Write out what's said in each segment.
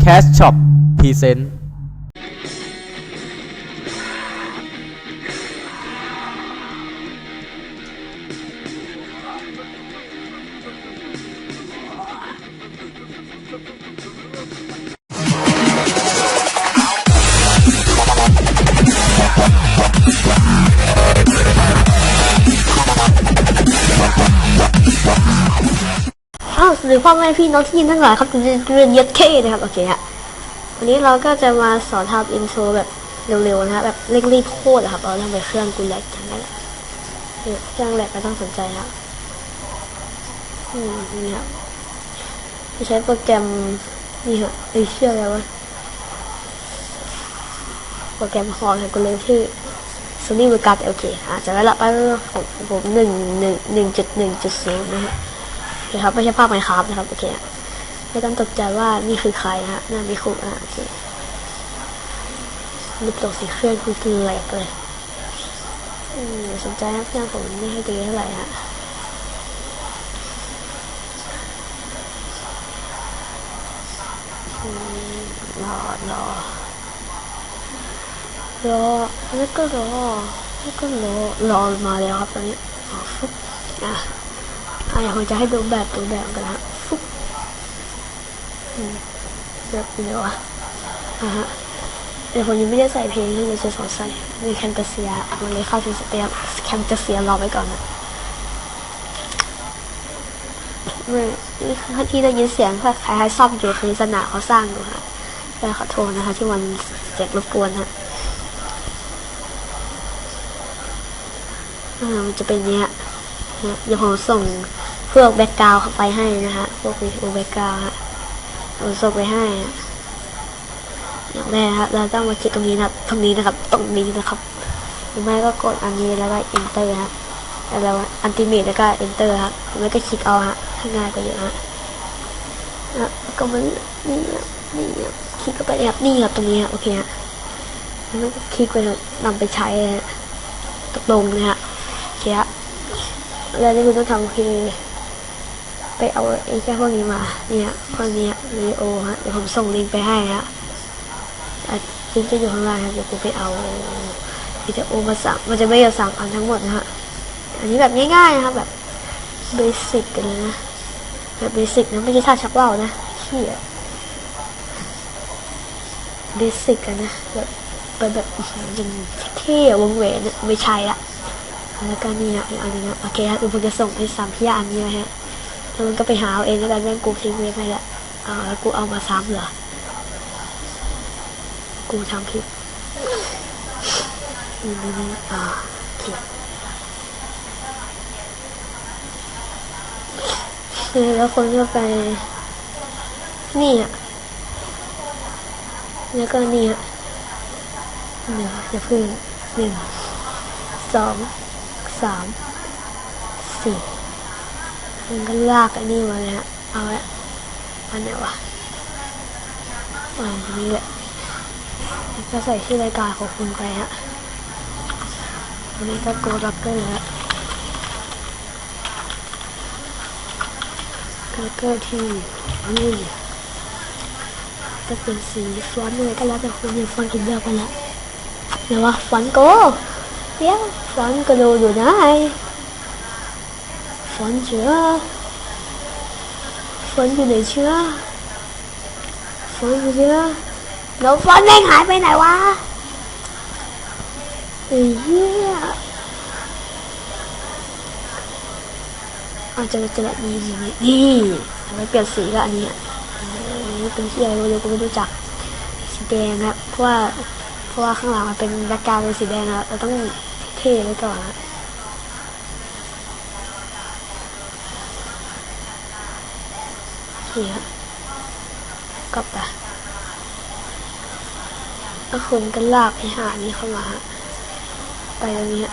Cash Shop Present าวหรือพ่อแม่พี่น้องที่ยินทั้งหลายครับเรียนยัดเข้นะครับโอเคฮะวันนี้เราก็จะมาสอนทำอินโทรแบบเร็วๆนะฮะแบบเร่งรีบโคตรครับเราต้องไปเครื่องกูแลกทั้งนั้นแหละเครื่องแหลกก็ต้องสนใจฮะอืมนี่ครับจะใช้โปรแกรมนี่ฮะไอเชื่ออะไรวะโปรแกรมฮอลกูเลยชื่อ Sony Vegas โอเคอะจะได้ละไปของผมหนึ่งหนึ่งหนึ่งจุดหนึ่งจุดศูนย์นะฮะ โอเครับไม่ใช่ภาพไมครับนะครับโอเคไม่ต้องตกใจว่านี่คือใครฮะหน้ามิคุอะโอเครูปตกสีเครื่องคือคือแหลกเลยสนใจนะเพื่อนผมไม่ให้ดีเท่าไหร่ฮะรอรอรอแล้วก็รอแล้วก็รอรอมาแล้วครับตอนนี้อ๋อฟุ๊บอะ เดี๋ยวผมจะให้ดูแบบดูแบบกันนะฮะฟุ๊บแบบเดียวอะอะฮะเดี๋ยวผมยังไม่ได้ใส่เพลงที่จะสอนใส่มีแคนตาเซียมันเลยเข้าถึงสเตียแคนตาเซียรอไว้ก่อนนะเมื่อที่ได้ยินเสียงคล้ายๆซ่อมอยู่คือสนาเขาสร้างอยู่ค่ะแต่ขอโทษนะคะ ที่มันเสียงรบกวนฮะอ่ามันจะเป็นเนี้ยนะเดี๋ยวผมส่ง พวกแบ็กกราวเข้าไปให้นะฮะ พวกวิดีโอแบ็กกราวฮะผมส่งไปให้ฮะอย่างแรกฮะเราต้องมาคลิกตรงนี้นะครับ ตรงนี้นะครับ ตรงนี้นะครับหรือไม่ก็กดอันนี้แล้วก็ enter ฮะแล้วอันติเมตแล้วก็ enter ครับหรือไม่ก็คลิกเอาฮะถ้าง่ายกว่าเยอะฮะก็มันนี่ครับนี่ครับคลิกเข้าไปครับนี่ครับตรงนี้ฮะโอเคฮะแล้วก็คลิกไปครับนำไปใช้ตกลงนะฮะโอเคฮะแล้วที่คุณต้องทำคือ ไปเอาไอ้แค่พวกนี้มาเนี่ยพวกนี้วิดีโอฮะเดี๋ยวผมส่งลิงก์ไปให้ฮะอ่ลิงก์จะอยู่ข้างล่างครับเดี๋ยวกูไปเอาวิดีโอมาสั่งมันจะไม่ยอมสั่งอันทั้งหมดนะฮะอันนี้แบบง่ายๆนะครับแบบเบสิกกันเลยนะแบบเบสิกนะไม่ใช่ท่าชักว่าวนะเฮียเบสิกกันนะแบบแบบแบบยิงเท่วงแหวนไม่ใช่ละแล้วก็นี่อะอีกอันนึงอะโอเคฮะเดี๋ยวผมจะส่งไอ้สามพี่อันนี้นะฮะ มันก็ไปหาเอาเองแล้วกันแม่งกูทิ้งไว้ไปละอ่าแล้วกูเอามาซ้ำเหรอ กูทำผิดนี่นี่นี่อ่าคเออแล้วคนก็ไปนี่อะแล้วก็นี่อะเดี๋ยวอย่าเพิ่งหนึ่งสองสามสี่ มันก็ลากไอ้นี่มาเลยฮะ เอาละอันไหนวะอันนี้แหละแล้วก็ใส่ชื่อรายการของคุณไปฮะอันนี้ก็โกดักเกอร์ฮะโกดักเกอร์ที่นี่จะเป็นสีฟอนต์เลยก็แล้วแต่คุณเนี่ยฟอนต์กินเลือกไปล้วเดี๋ยววะฟอนต์โกเดี๋ยวฟอนต์กระโดดอยู่ไหน อนเชื้อฟอนต์อยู่ไหนเชื้อฟอนต์อยู่เชื้อแล้วฟอนต์แม่งหายไปไหนวะไอ้เหี้ยอาจจะจะแบบนี้นี่นี่ทำไมเปลี่ยนสีละอันนี้อันนี้เป็นที่อะไรไม่รู้กูไม่รู้จักสีแดงครับเพราะว่าเพราะว่าข้างหลังมันเป็นแบ็กกราวด์เป็นสีแดงอะเราต้องเท่ไว้ก่อนนะเฮียกลับไปแล้วคุณก็ลากไอ้หานี้เข้ามา ไปตรงนี้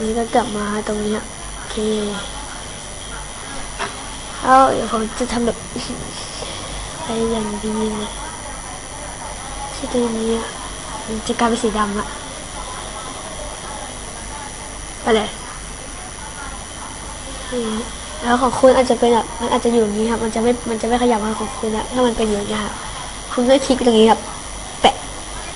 นี่ก็กลับมาตรงนี้โอเคเอาเดี๋ยวผมจะทำแบบไปอย่างดีเลยที่ตรงนี้อะมันจะกลายเป็นสีดำอะไปเลย แล้วของคุณอาจจะเป็นแบบมันอาจจะอยู่นี้ครับ มันจะไม่ มันจะไม่ขยับมือนของคุณนะถ้ามันเป็นอยู่างนี้ครับคุณก็คลิกตรงนี้ครับ แปะ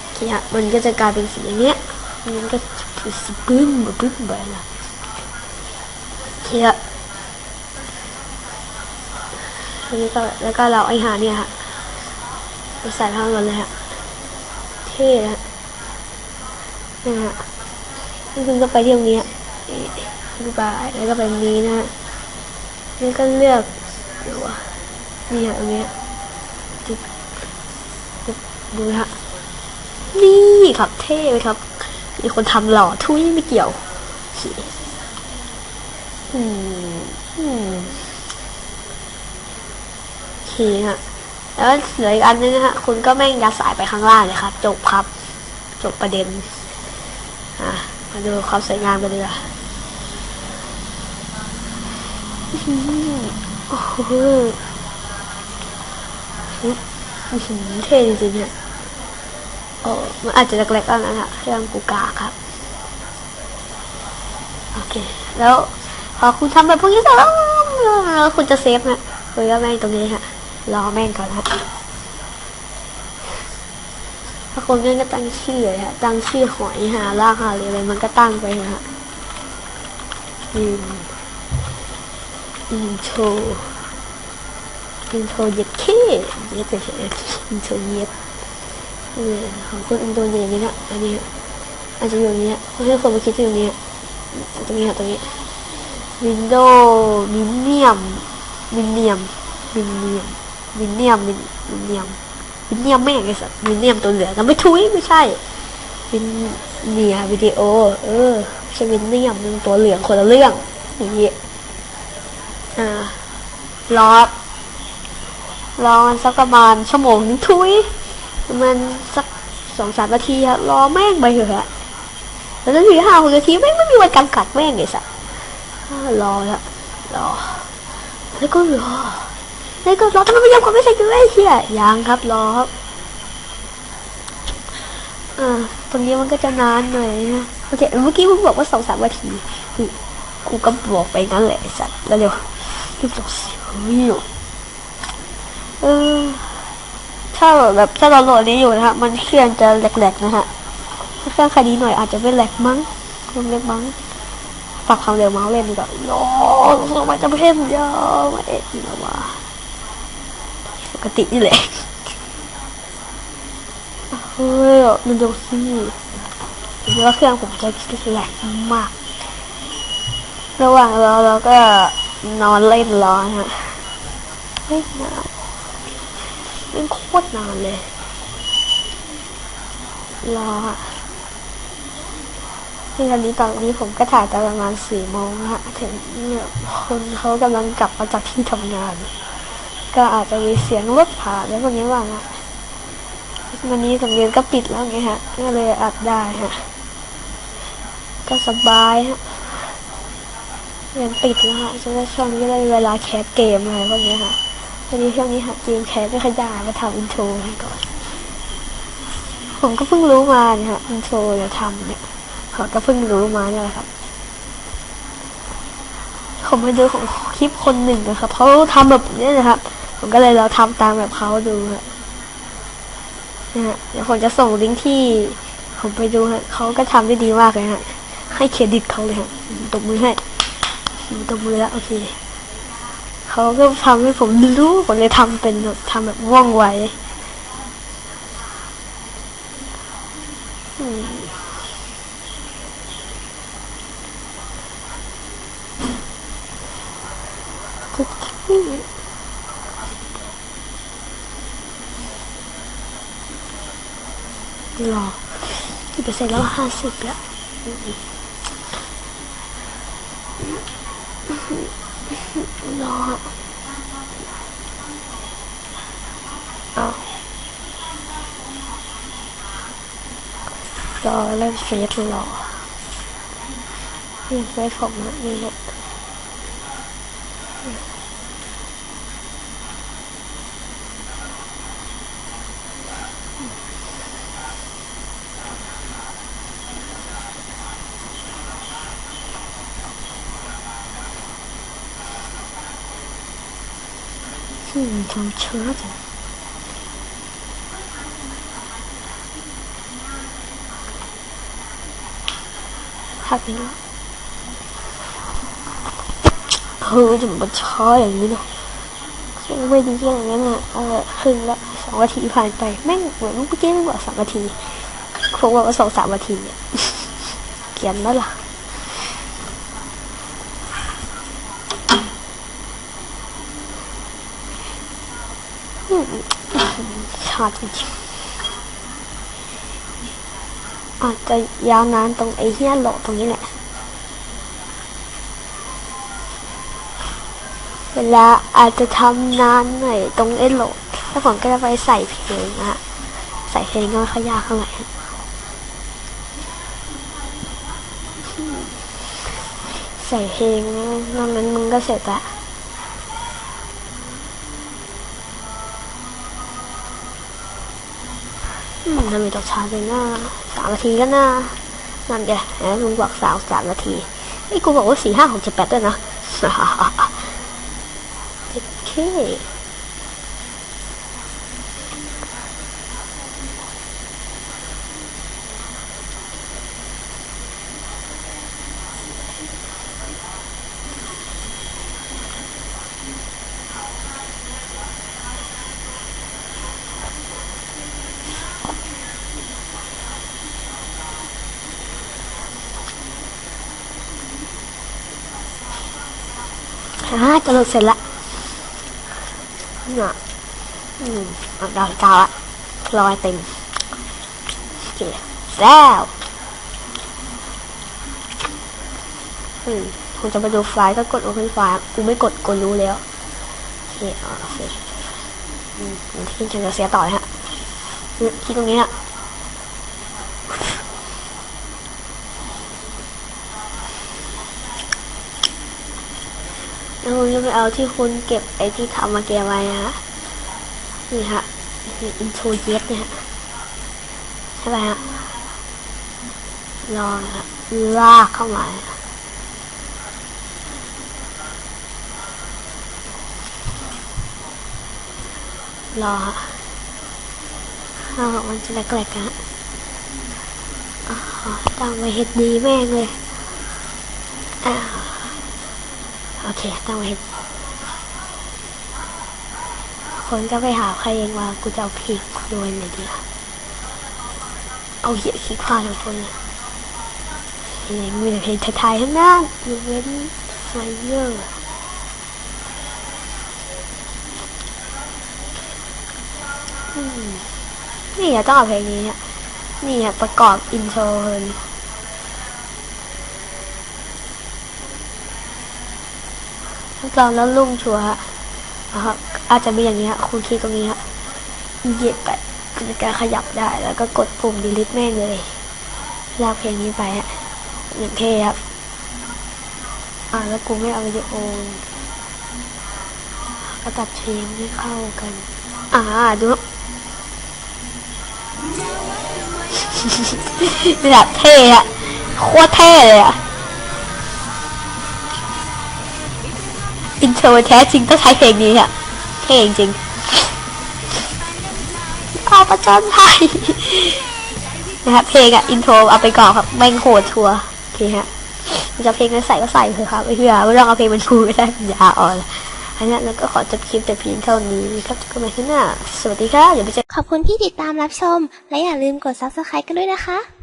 โอเคฮะมันก็จะกลายเป็นสีอย่างเงี้ยมันก็จะเป็นสีปึ้มปึ้มไปละโอเคฮะแล้วก็แล้วก็เราไอ้หาเนี่ยฮะไปใส่เข้ากันเลยฮะเท่ฮะนะฮะนี่คุณก็ไปที่ตรงนี้ฮะดูไปแล้วก็ไปนี้นะฮะ นี่ก็เลือกดูว่านี่ฮะตรงนี้จิ๊บจิ๊บดูฮะนี่ครับเท่ไหมครับ มีคนทำหล่อทุยไม่เกี่ยวโอเคอืมอืมโอเคฮะแล้วเหลืออีกอันนึงนะฮะคุณก็แม่งยัดสายไปข้างล่างเลยครับ จบครับ จบประเด็นอะมาดูความสวยงามกันดีกว่าอื้อหือ โอ้โหอื้อหือเท่จริงๆเนี่ยโอ้มันอาจจะเล็กๆแล้นะฮะเรื่องกูกาครับ โอเค แล้วพอคุณทำแบบพวกนี้เสร็จแล้วแล้วคุณจะเซฟนะคุณก็แม่งตรงนี้ฮะ รอแม่งก่อนฮะถ้าคนแม่งก็ตั้งชื่อเลยฮะ ตั้งชื่อหอยหาล่ากหาออะไรมันก็ตั้งไปฮะอิน อินโทรอินโทรเย็ดเคเย็ดเฉยอินโทรเย็ดเออของคุณอันตัวอย่างนี้นะอันนี้อะอาจจะอยู่อย่างนี้อะไม่ให้คนมาคิดที่ตรงนี้อะตรงนี้ค่ะตรงนี้วินโดว์มินเนียมมินเนียมมินเนียมมินเนียมมินมินเนียมมินเนียมไม่งไงสัตว์มินเนียมตัวเหลืองนะไม่ทุยไม่ใช่มินเนียวิดีโอ เออใช่มินเนียมตัวเหลืองคนละเรื่องอย่างนี้อ่า รอรอมันสักประมาณชั่วโมงนึงทุยมันสักสองสามนาทีอะรอแม่งไปเถอะฮะแล้วนาทีห้าหกนาทีแม่งไม่มีวันจำกัดแม่งไงสัสรอละรอแล้วก็รอแล้วก็รอทำไมไม่ยอมกดไม่ใช่กันเลยเชี่ยยังครับรอครับอ่าตรงนี้มันก็จะนานหน่อยนะโอเคเมื่อกี้มึงบอกว่าสองสามนาทีกูก็บอกไปงั้นแหละสัตว์แล้วเร็วรีบจบสิ เฮ้ยเออถ้าแบบถ้าเราโหลดนี้อยู่นะฮะ มันเครื่องจะแหลกๆนะฮะเครื่องคดีหน่อยอาจจะไม่แหลกมั้งคงเล็กมั้งปรับความเร็วเมาส์เล่นดีกว่าโอ้ลงมาจะเพิ่มเยอะมาเอ็ดนี่ละว่าปกตินี่แหละเฮ้ยมันดูสิเห็นว่าเครื่องผมจะแหลกมาก ระหว่างเรอเราก็ นอนเล่นรอนฮะเฮ้ยนานมันโคตรนานเลยรออะที่ตอนนี้ตอนนี้ผมก็ถ่ายตอนประมาณสี่โมงนะฮะถึงเนี่ยคนเขากำลังกลับมาจากที่ทำงาน ก็อาจจะมีเสียงรถผ่านแล้วพวกนี้บ้างอะวันนี้สังเวียนก็ปิดแล้วไงฮะก็เลยอัดได้ฮะก็สบายฮะ เรียนปิดแล้วฮะฉะนั้นช่วงนี้ก็ได้เวลาแคสเกมอะไรพวกนี้ฮะตอนนี้ช่วงนี้หัดเกมแคสไม่ขยายมาทำอินโทรให้ก่อน ผมก็เพิ่งรู้มาเนี่ยฮะอินโทรจะทำเนี่ยเขาก็เพิ่งรู้มาเนี่ยแหละครับ ผมไปดูของคลิปคนหนึ่งนะครับเขาทำแบบนี้นะครับ ผมก็เลยเราทำตามแบบเขาดูฮะนะฮะเดี๋ยวผมจะส่งลิงก์ที่ ผมไปดูฮะเขาก็ทำได้ดีมากเลยฮะให้เครดิตเขาเลยฮะตบมือให้ ตบมือแล้วโอเคเขาก็ทำให้ผมรู้ผมเลยทำเป็นทำแบบว่องไวอืมรอกี่เปอร์เซ็นต์แล้วห้าสิบแล้ว รอเอารอเล่นเฟซรอเล่เฟซผมนะนี่หมด seeing each other. Happy now. เฮ้ยจะมาช้าอย่างนี้เนาะยังไม่ดีอย่างนี้นะเออครึ่ละสองนาทีผ่านไปแม่งเหมือเกี้ไม่อกนาทีคงว่าสองสามนาทีเนี่ยเกียนั่นหละ ชาจริงอาจจะยาวนานตรงไอ้เหี้ยหลตรงนี้แหละ เวลาอาจจะทำนานหน่อยตรงไอ้หลดแล้วผมก็จะไปใส่เพลงนะใส่เพลงก็ไม่ค่อยยากเท่าไหร่ใส่เพลงนอกนั้นมึงก็เสร็จละ ทำไมต้องช้าเลยนะสามนาทีก็น่านั่นแกแหมลุงบอกสาวสามนาทีไอ้กูบอกว่าสี่ห้าหกเจ็ดแปดด้วยนะโอเค อ่าจะลุดเสร็จละน่ะอืมเอาดาวกาวละรอยเต็มโอเคแล้วอืมคุณจะไปดูไฟล์ก็กด open ไฟล์กูไม่กดกูรู้แล้วโอเคเอาโอเคอืมที่จะเสียต่อเลยฮะอืมที่ตรงนี้ฮะ แล้วคุณจะไปเอาที่คุณเก็บไอ้ที่ทำมาเกียไว้นะฮะนี่ฮะอินโทรเย็ดเนี่ยใช่ไหมฮะรอนะฮะลากเข้ามาฮะรอฮะอ้ามันจะแหลกๆฮะอ๋อตั้งไว้เฮ็ดดีแม่งเลยอ้า โอเคตั้งไว้คนก็ไปหาใครเองว่ากูจะเอาพีกโดนไหนดีล่ะเอาเหยียดขี้ควายของคนเลยเพลงมีแต่เพลงไทยๆทั้งนั้นยกเว้นไฟเยอร์อืมนี่อะต้องเอาเพลงนี้อะนี่อะประกอบอินโทรเลย ลองแล้วลุ่งชัวฮะนะครับอาจจะมีอย่างนี้ฮะคุณคลิกตรงนี้ฮะเหยียบไปในการขยับได้ แล้วก็กดปุ่ม delete แม่งเลยลากเพลงนี้ไปฮะอย่างเท่ครับ อ่าแล้วกูไม่เอาวิดีโอก็ตัดเพลงให้เข้ากัน อ่าดูนี่แบบเท่อะโคตรเท่เลยอะ อินโทรแท้จริงต้องใช้เพลงนี้อะเท่จริงเอาประจนภัยนะครับเพลงอะอินโทรเอาไปก่อนครับแม่งโหดชัวร์โอเคฮะจะเพลงนั้นใส่ก็ใส่เถอะครับไม่เพื่อไม่ต้องเอาเพลงมันคูไม่ได้ปัญญาอ่อนอันนั้แล้วก็ขอจบคลิปแต่เพียงเท่านี้ครับเจอกันม่ข้างหน้า สวัสดีครับอย่าไปเจอขอบคุณที่ติดตามรับชม และอย่าลืมกด subscribe กันด้วยนะคะ